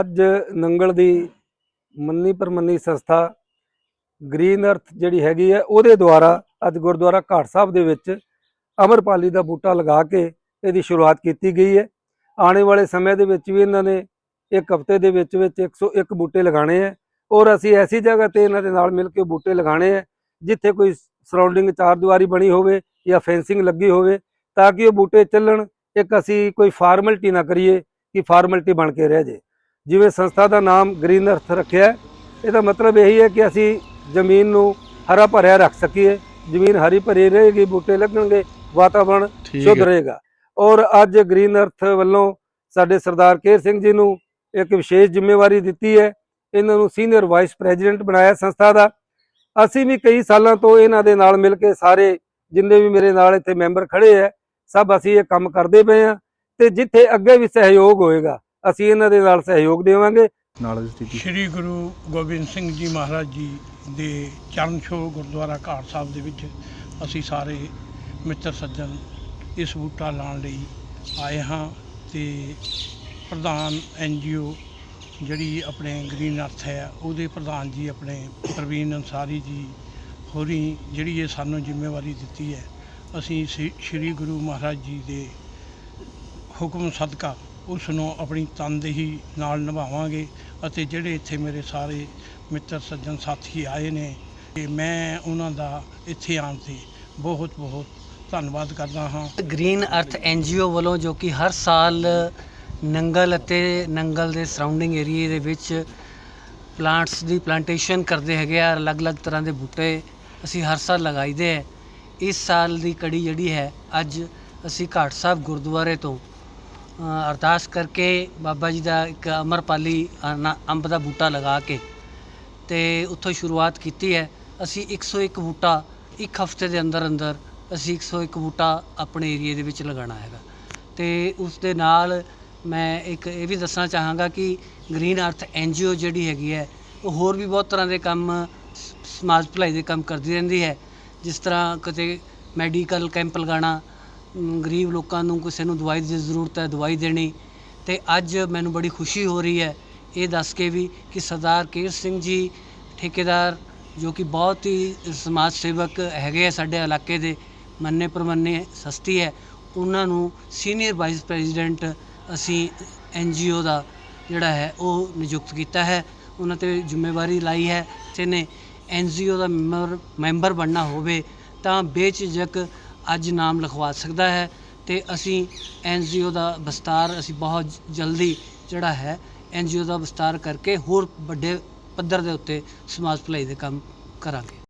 ਅੱਜ ਨੰਗਲ ਦੀ ਮੰਨੀ ਪਰਮੰਨੀ ਸੰਸਥਾ ਗ੍ਰੀਨ ਅਰਥ ਜਿਹੜੀ ਹੈਗੀ ਹੈ, ਉਹਦੇ ਦੁਆਰਾ ਅੱਜ ਗੁਰਦੁਆਰਾ ਘਾਟ ਸਾਹਿਬ ਦੇ ਵਿੱਚ ਅਮਰਪਾਲੀ ਦਾ ਬੂਟਾ ਲਗਾ ਕੇ ਇਹਦੀ ਸ਼ੁਰੂਆਤ ਕੀਤੀ ਗਈ ਹੈ। ਆਉਣ ਵਾਲੇ ਸਮੇਂ ਦੇ ਵਿੱਚ ਵੀ ਇਹਨਾਂ ਨੇ ਇੱਕ ਹਫ਼ਤੇ ਦੇ ਵਿੱਚ ਵਿੱਚ 101 ਬੂਟੇ ਲਗਾਣੇ ਹੈ ਔਰ ਅਸੀਂ ਐਸੀ ਜਗ੍ਹਾ ਤੇ ਇਹਨਾਂ ਦੇ ਨਾਲ ਮਿਲ ਕੇ ਬੂਟੇ ਲਗਾਣੇ ਹੈ ਜਿੱਥੇ ਕੋਈ ਸਰਾਊਂਡਿੰਗ ਚਾਰ ਦੀਵਾਰੀ ਬਣੀ ਹੋਵੇ ਜਾਂ ਫੈਂਸਿੰਗ ਲੱਗੀ ਹੋਵੇ ਤਾਂ ਕਿ ਉਹ ਬੂਟੇ ਚੱਲਣ। ਇੱਕ ਅਸੀਂ ਕੋਈ ਫਾਰਮੈਲਿਟੀ ਨਾ ਕਰੀਏ ਕਿ ਫਾਰਮੈਲਿਟੀ ਬਣ ਕੇ ਰਹਿ ਜੇ ਜਿਵੇਂ ਸੰਸਥਾ ਦਾ ਨਾਮ ਗ੍ਰੀਨ ਅਰਥ ਰੱਖਿਆ ਇਹਦਾ ਮਤਲਬ ਇਹੀ ਹੈ ਕਿ ਅਸੀਂ ਜ਼ਮੀਨ ਨੂੰ ਹਰਾ ਭਰਿਆ ਰੱਖ ਸਕੀਏ। ਜ਼ਮੀਨ ਹਰੀ ਭਰੀ ਰਹੇਗੀ ਬੂਟੇ ਲੱਗਣਗੇ ਵਾਤਾਵਰਣ ਸ਼ੁੱਧ ਰਹੇਗਾ। ਔਰ ਅੱਜ ਗ੍ਰੀਨ ਅਰਥ ਵੱਲੋਂ ਸਾਡੇ ਸਰਦਾਰ ਕੇਰ ਸਿੰਘ ਜੀ ਨੂੰ ਇੱਕ ਵਿਸ਼ੇਸ਼ ਜ਼ਿੰਮੇਵਾਰੀ ਦਿੱਤੀ ਹੈ। ਇਹਨਾਂ ਨੂੰ ਸੀਨੀਅਰ ਵਾਈਸ ਪ੍ਰੈਜ਼ੀਡੈਂਟ ਬਣਾਇਆ ਸੰਸਥਾ ਦਾ। ਅਸੀਂ ਵੀ ਕਈ ਸਾਲਾਂ ਤੋਂ ਇਹਨਾਂ ਦੇ ਨਾਲ ਮਿਲ ਕੇ ਸਾਰੇ ਜਿੰਨੇ ਵੀ ਮੇਰੇ ਨਾਲ ਇੱਥੇ ਮੈਂਬਰ ਖੜੇ ਹੈ ਸਭ ਅਸੀਂ ਇਹ ਕੰਮ ਕਰਦੇ ਪਏ ਹਾਂ ਤੇ ਜਿੱਥੇ ਅੱਗੇ ਵੀ ਸਹਿਯੋਗ ਹੋਏਗਾ ਅਸੀਂ ਇਹਨਾਂ ਦੇ ਨਾਲ ਸਹਿਯੋਗ ਦੇਵਾਂਗੇ। ਨਾਲ ਦੀ ਸਥਿਤੀ। ਸ਼੍ਰੀ ਗੁਰੂ ਗੋਬਿੰਦ ਸਿੰਘ ਜੀ ਮਹਾਰਾਜ ਜੀ ਦੇ ਚਰਨ ਛੋਹ ਗੁਰਦੁਆਰਾ ਘਾਟ ਸਾਹਿਬ ਦੇ ਵਿੱਚ ਅਸੀਂ ਸਾਰੇ ਮਿੱਤਰ ਸੱਜਣ ਇਸ ਬੂਟਾ ਲਾਉਣ ਲਈ ਆਏ ਹਾਂ ਤੇ ਪ੍ਰਧਾਨ ਐਨਜੀਓ ਜਿਹੜੀ ਆਪਣੇ ਗ੍ਰੀਨ ਅਰਥ ਹੈ ਉਹਦੇ ਪ੍ਰਧਾਨ ਜੀ ਆਪਣੇ ਪ੍ਰਵੀਨ ਅੰਸਾਰੀ ਜੀ ਹੋਰੀ ਜਿਹੜੀ ਇਹ ਸਾਨੂੰ ਜ਼ਿੰਮੇਵਾਰੀ ਦਿੱਤੀ ਹੈ ਅਸੀਂ ਸ਼੍ਰੀ ਗੁਰੂ ਮਹਾਰਾਜ ਜੀ ਦੇ ਹੁਕਮ ਸਦਕਾ ਉਸ ਨੂੰ ਆਪਣੀ ਤਨਦੇਹੀ ਨਾਲ ਨਿਭਾਵਾਂਗੇ ਅਤੇ ਜਿਹੜੇ ਇੱਥੇ ਮੇਰੇ ਸਾਰੇ ਮਿੱਤਰ, ਸੱਜਣ, ਸਾਥੀ ਆਏ ਨੇ, ਤੇ ਮੈਂ ਉਹਨਾਂ ਦਾ ਇੱਥੇ ਆਉਣ ਤੇ ਬਹੁਤ ਬਹੁਤ ਧੰਨਵਾਦ ਕਰਦਾ ਹਾਂ। ਗ੍ਰੀਨ ਅਰਥ ਐਨਜੀਓ ਵੱਲੋਂ ਜੋ ਕਿ ਹਰ ਸਾਲ ਨੰਗਲ ਅਤੇ ਨੰਗਲ ਦੇ ਸਰਾਊਂਡਿੰਗ ਏਰੀਏ ਦੇ ਵਿੱਚ ਪਲਾਂਟਸ ਦੀ ਪਲਾਂਟੇਸ਼ਨ ਕਰਦੇ ਹੈਗੇ ਆ, ਅਲੱਗ-ਅਲੱਗ ਤਰ੍ਹਾਂ ਦੇ ਬੂਟੇ ਅਸੀਂ ਹਰ ਸਾਲ ਲਗਾਈਦੇ ਹੈ ਇਸ ਸਾਲ ਦੀ ਕੜੀ ਜਿਹੜੀ ਹੈ, ਅੱਜ ਅਸੀਂ ਘਾਟ ਸਾਹਿਬ ਗੁਰਦੁਆਰੇ ਤੋਂ ਅਰਦਾਸ ਕਰਕੇ ਬਾਬਾ ਜੀ ਦਾ ਇੱਕ ਅਮਰਪਾਲੀ ਅੰਬ ਦਾ ਬੂਟਾ ਲਗਾ ਕੇ ਤੇ ਉੱਥੋਂ ਸ਼ੁਰੂਆਤ ਕੀਤੀ ਹੈ। ਅਸੀਂ 101 ਬੂਟਾ ਇੱਕ ਹਫ਼ਤੇ ਦੇ ਅੰਦਰ ਅੰਦਰ ਅਸੀਂ 101 ਬੂਟਾ ਆਪਣੇ ਏਰੀਏ ਦੇ ਵਿੱਚ ਲਗਾਉਣਾ ਹੈਗਾ। ਤੇ ਉਸ ਦੇ ਨਾਲ ਮੈਂ ਇੱਕ ਇਹ ਵੀ ਦੱਸਣਾ ਚਾਹਾਂਗਾ ਕਿ ਗ੍ਰੀਨ ਅਰਥ ਐਨਜੀਓ ਜਿਹੜੀ ਹੈਗੀ ਹੈ, ਉਹ ਹੋਰ ਵੀ ਬਹੁਤ ਤਰ੍ਹਾਂ ਦੇ ਕੰਮ ਸਮਾਜ ਭਲਾਈ ਦੇ ਕੰਮ ਕਰਦੀ ਰਹਿੰਦੀ ਹੈ। ਜਿਸ ਤਰ੍ਹਾਂ ਕਿਤੇ ਮੈਡੀਕਲ ਕੈਂਪ ਲਗਾਉਣਾ ਗਰੀਬ ਲੋਕਾਂ ਨੂੰ ਕਿਸੇ ਨੂੰ ਦਵਾਈ ਦੀ ਜ਼ਰੂਰਤ ਹੈ, ਦਵਾਈ ਦੇਣੀ। ਅਤੇ ਅੱਜ ਮੈਨੂੰ ਬੜੀ ਖੁਸ਼ੀ ਹੋ ਰਹੀ ਹੈ ਇਹ ਦੱਸ ਕੇ ਵੀ ਕਿ ਸਰਦਾਰ ਕੇਰ ਸਿੰਘ ਜੀ ਠੇਕੇਦਾਰ, ਜੋ ਕਿ ਬਹੁਤ ਹੀ ਸਮਾਜ ਸੇਵਕ ਹੈਗੇ ਆ ਸਾਡੇ ਇਲਾਕੇ ਦੇ, ਮੰਨੇ ਪ੍ਰਮੰਨੇ ਸਸਤੀ ਹੈ, ਉਹਨਾਂ ਨੂੰ ਸੀਨੀਅਰ ਵਾਈਸ ਪ੍ਰੈਜ਼ੀਡੈਂਟ ਅਸੀਂ ਐੱਨ ਜੀ ਓ ਦਾ ਜਿਹੜਾ ਹੈ ਉਹ ਨਿਯੁਕਤ ਕੀਤਾ ਹੈ। ਉਹਨਾਂ ਤੇ ਜ਼ਿੰਮੇਵਾਰੀ ਲਾਈ ਹੈ ਜਿਹਨੇ ਐੱਨ ਜੀ ਓ ਦਾ ਮੈਂਬਰ ਮੈਂਬਰ ਬਣਨਾ ਹੋਵੇ ਤਾਂ ਬੇਝਿਜਕ ਅੱਜ ਨਾਮ ਲਿਖਵਾ ਸਕਦਾ ਹੈ ਅਤੇ ਅਸੀਂ ਐੱਨ ਜੀ ਓ ਦਾ ਵਿਸਤਾਰ ਅਸੀਂ ਬਹੁਤ ਜਲਦੀ ਜਿਹੜਾ ਹੈ ਐੱਨ ਜੀ ਓ ਦਾ ਵਿਸਤਾਰ ਕਰਕੇ ਹੋਰ ਵੱਡੇ ਪੱਧਰ ਦੇ ਉੱਤੇ ਸਮਾਜ ਭਲਾਈ ਦੇ ਕੰਮ ਕਰਾਂਗੇ।